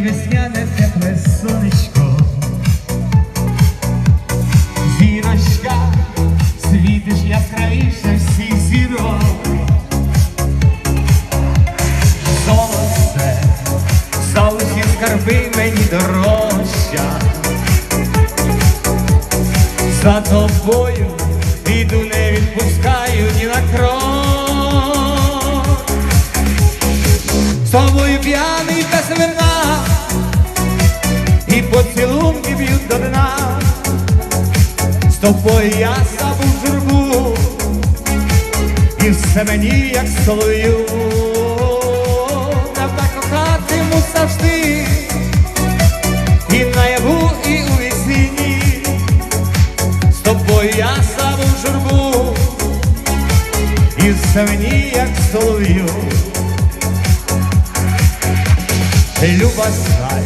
мене тепле сонечко. Зірочка, світиш яскравіше всіх зірок. Золоте, золоті скарби мені дорожча. За тобою іду, не відпускаю ні на крок. П'яний без вина, і поцілунки б'ють до дна. З тобою я забув журбу, і все мені як солов'ю. Та так кохатиму завжди, і наяву, і у весні. З тобою я забув журбу, і все мені як солов'ю. Люба знай,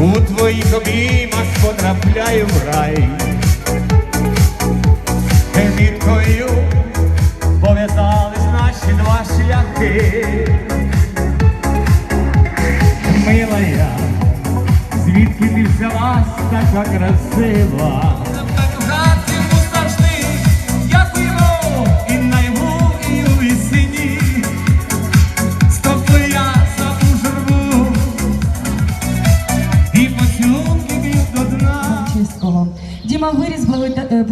у твоїх обіймах потрапляю в рай. Віркою пов'язались наші два шляхи. Милая, звідки ти взялась така красива? Діма виріс е, е,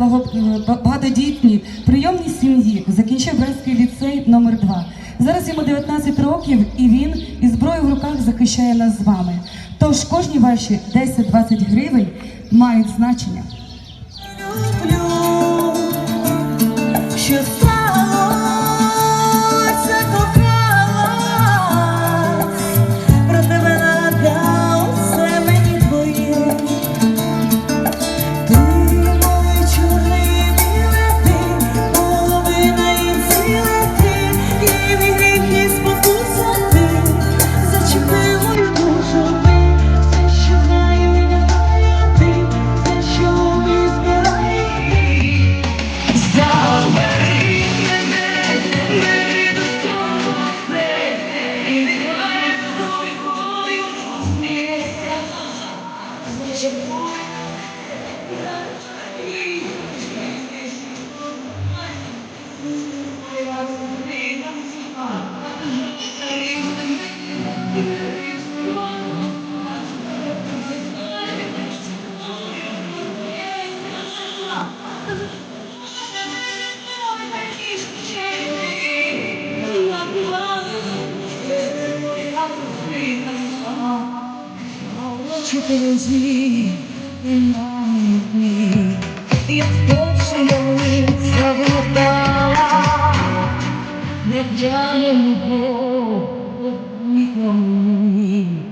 ба- багатодітній прийомній сім'ї, закінчив Брестський ліцей номер 2 Зараз йому 19 років і він із зброєю в руках захищає нас з вами. Тож кожні ваші 10-20 гривень мають значення. tripping is he in me. It's good to know it's trouble about that giant hole that we can leave.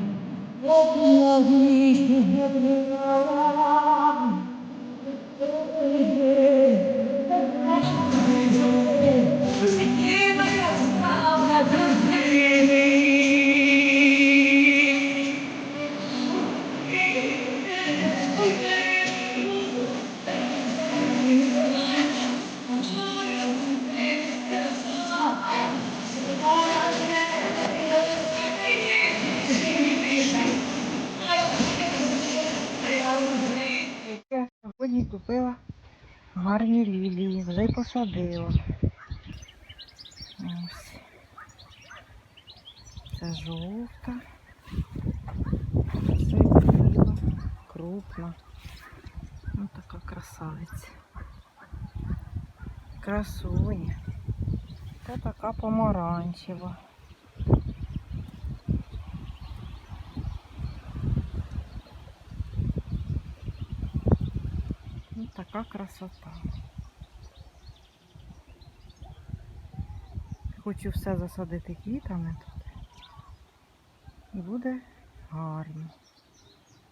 What love we should have been around. Сьогодні купила гарні лілії, вже й посадила. Ось. Це жовта. Це крупна. Ось така красавиця. Красуня. Це така помаранчева. Така красота. Хочу все засадити квітами тут. Буде гарно.